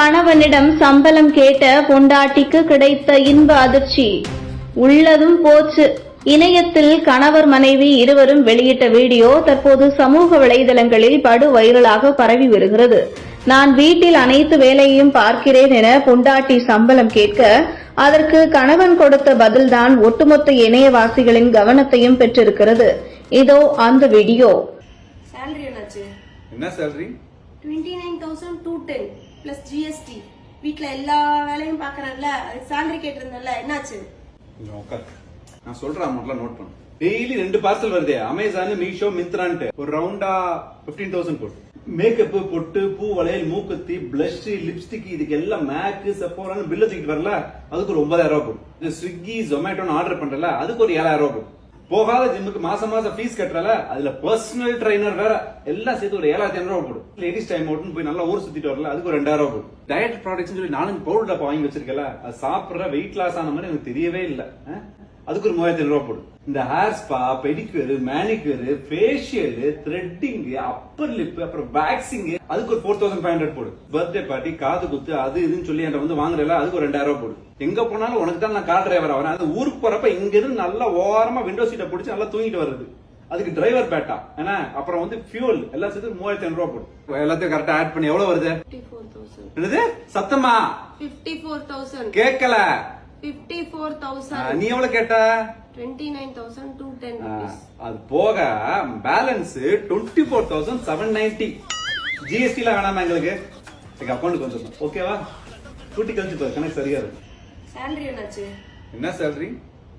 கணவனிடம் சம்பளம் கேட்ட பொண்டாட்டிக்கு கிடைத்த இன்ப அதிர்ச்சி. உள்ளதும் போச்சு. இணையத்தில் கணவர் மனைவி இருவரும் வெளியிட்ட வீடியோ தற்போது சமூக வலைதளங்களில் படு வைரலாக பரவி வருகிறது. நான் வீட்டில் அனைத்து வேலையையும் பார்க்கிறேன் என பொண்டாட்டி சம்பளம் கேட்க அதற்கு கணவன் கொடுத்த பதில்தான் ஒட்டுமொத்த இணையவாசிகளின் கவனத்தையும் பெற்றிருக்கிறது. இதோ அந்த வீடியோ. சேலரி என்னாச்சு? என்ன சேலரி 29210 பிளஸ் ஜிஎஸ்டி வீட்ல எல்லா வேலையும் பாக்குறேன்ல சேலரி கேட்டிருந்தேன்ல என்னாச்சு? நான் சொல்ற அமௌண்ட்ல நோட் பண்ணு. டெய்லி ரெண்டு பார்சல் வருதே அமேசான் மீஷோ மிந்த்ரான்ட்டு ஒரு ரவுண்டா பிப்டீன் தௌசண்ட் போட்டு மேக்கப் பொட்டு பூ வளையல் மூக்குத்தி பிளஷ் லிப்ஸ்டிக் இதுக்கு எல்லாம் மேக்கு செப்போரான்னு பில்லு தூக்கிட்டு வரல அதுக்கு ஒரு ஒன்பதாயிரம் ரூபாய் போடும் ஸ்விக்கி ஜொமேட்டோன்னு ஆர்டர் பண்றல அதுக்கு ஒரு ஏழாயிரம் ரூபாய் போடும் போகாத ஜிம்முக்கு மாசம் மாசம் ஃபீஸ் கட்டுறல அதுல பர்சனல் ட்ரைனர் வேற எல்லாம் சேர்த்து ஒரு ஏழாயிரத்தி ஐநூறு ரூபாய் போடும். லேடிஸ் டைம் அவுட்னு போய் நல்லா ஊர் சுத்திட்டு வரல அதுக்கு ஒரு ரெண்டாயிரம் ரூபா போடும். டயட் ப்ராடக்ட்ஸ் சொல்லி நானும் பவுடர் டப்பா வாங்கி வச்சிருக்கல அது சாப்பிடுற வெயிட் லாஸ் ஆன மாதிரி எனக்கு தெரியவே இல்லை. அதுக்கு ஒரு மூவாயிரத்தி ஐநூறு ரூபாய் போடும் இந்த hair spa pedicure manicure facial threading upper lip அப்புறம் வேக்சிங் அதுக்கு ஒரு ஃபோர் தௌசண்ட் ஃபைவ் ஹண்ட்ரட் போடு. பர்த்டே பார்ட்டி காது குத்து அது இதுன்னு சொல்லி என்கிட்ட வந்து வாங்குறல அதுக்கு ஒரு ரெண்டாயிரம் ரூபாய் போடு. எங்க போனாலும் உனக்கு தான் நான் கார் டிரைவர் ஆகிறேன் அது ஊருக்கு போறப்ப இங்க இருந்து நல்லா ஓரமா விண்டோ சீட்டை பிடிச்சி நல்லா தூங்கிட்டு வருது அதுக்கு டிரைவர் பேட்டா. ஏன்னா அப்புறம் வந்து ஃபியூல் எல்லாம் சேர்த்து மூவாயிரத்தி ஐநூறு ரூபாய் போடும் எல்லாத்தையும் கரெக்டா ஆட் பண்ணி எவ்வளவு வருது? என்னது? சத்தமா? கேட்கல. ஃபிஃப்டி ஃபோர் ஆ, தௌசண்ட் நீ எவ்வளவு கேட்ட? Twenty nine thousand two ten ஆ, அது போக balance twenty four thousand seven ninety ஜிஎஸ்டில வேணாமா எங்களுக்கு? எங்க அக்கௌண்ட்டுக்கு வந்துடும் ஓகேவா கூட்டி கழிச்சு பாரு கணக்கு சரியா இருக்கும் சேலரி என்னாச்சு? என்ன salary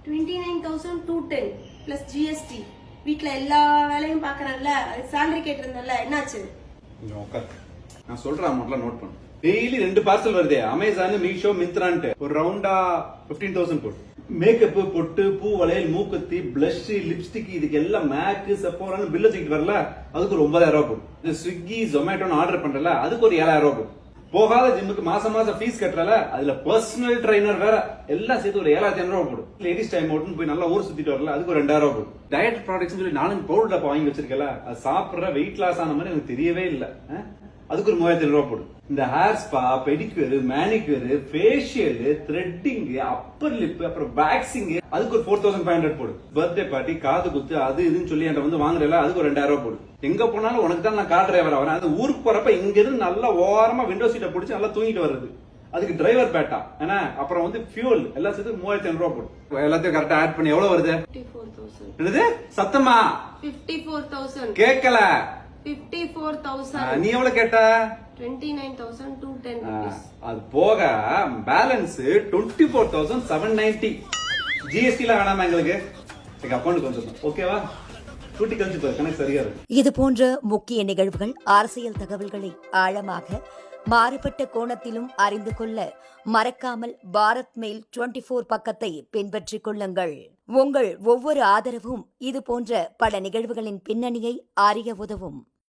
twenty nine thousand two ten plus GST வீட்ல எல்லா வேலையும் பாக்குறேன்ல சேலரி கேட்டிருந்தேன்ல என்னாச்சு? கொஞ்சம் நான் சொல்ற அமௌண்ட்லாம் நோட் பண்ணு. டெய்லி ரெண்டு பார்சல் வருதே. அமேசான் மீஷோ மிந்த்ரான்ட்டு ஒரு ரவுண்டா பிப்டீன் தௌசண்ட் போட்டு மேக்கப் பொட்டு பூ வளையல் மூக்குத்தி பிளஷ் லிப்ஸ்டிக் இதுக்கு எல்லாம் மேக்கு செப்போரான்னு பில்லு தூக்கிட்டு வரல. அதுக்கு ஒரு ஒன்பதாயிரம் ரூபாய் போடும் இந்த ஸ்விக்கி ஜொமேட்டோன்னு ஆர்டர் பண்றல அதுக்கு ஒரு ஏழாயிரம் ரூபாய் போடும் போகாத ஜிம்முக்கு மாசம் மாசம் ஃபீஸ் கட்டுறல அதுல பர்சனல் ட்ரைனர் வேற எல்லாம் சேர்த்து ஒரு ஏழாயிரத்தி ஐநூறு ரூபாய் போடும் லேடிஸ் டைம் அவுட்னு போய் நல்லா ஊர் சுத்திட்டு வரல அதுக்கு ஒரு ரெண்டாயிரம் ரூபாய் போடும் டயட் ப்ராடக்ட்ஸ் சொல்லி நாலஞ்சு பவுடர் டப்பா வாங்கி வச்சிருக்கல அது சாப்பிடுற வெயிட் லாஸ் ஆன மாதிரி எனக்கு தெரியவே இல்லை. அதுக்கு ஒரு மூவாயிரத்தி ரூபாய் போடும் இந்த hair spa pedicure manicure facial threading upper lip அப்புறம் வேக்சிங் அதுக்கு ஒரு ஃபோர் தௌசண்ட் ஃபைவ் ஹண்ட்ரட் போடும் பர்த்டே பார்ட்டி காது குத்து அது இதுன்னு சொல்லி என்கிட்ட வந்து வாங்குறல அதுக்கு ஒரு ரெண்டாயிரம் ரூபாய் போடும் எங்க போனாலும் உனக்கு தான் நான் கார் டிரைவர் ஆகிறேன் அது ஊருக்கு போறப்ப இங்க இருந்து நல்லா ஓரமா விண்டோ சீட்டை பிடிச்சி நல்லா தூங்கிட்டு வருது அதுக்கு டிரைவர் பேட்டா. ஏன்னா அப்புறம் வந்து ஃபியூல் எல்லாம் சேர்த்து மூவாயிரத்தி ஐநூறு ரூபாய் போடும் எல்லாத்தையும் கரெக்டா ஆட் பண்ணி. எவ்வளவு வருது? என்னது? சத்தமா? ஃபோர் தௌசண்ட் கேட்கல. ஃபிஃப்டி ஃபோர் தௌசண்ட் நீ எவ்வளவு கேட்ட? Twenty nine thousand two ten ஆ, அது போக balance twenty four thousand seven ninety ஜிஎஸ்டில வேணாமா எங்களுக்கு? எங்க அக்கௌண்ட்டுக்கு வந்துடும் ஓகேவா கூட்டி கழிச்சு பாரு கணக்கு சரியா இருக்கும் இது போன்ற முக்கிய நிகழ்வுகள் அரசியல் தகவல்களை ஆழமாக மாறுபட்ட கோணத்திலும் அறிந்து கொள்ள மறக்காமல் பாரத் மெயில் 24 ஃபோர் பக்கத்தை பின்பற்றிக் கொள்ளுங்கள். உங்கள் ஒவ்வொரு ஆதரவும் இது போன்ற பல நிகழ்வுகளின் பின்னணியை அறிய உதவும்.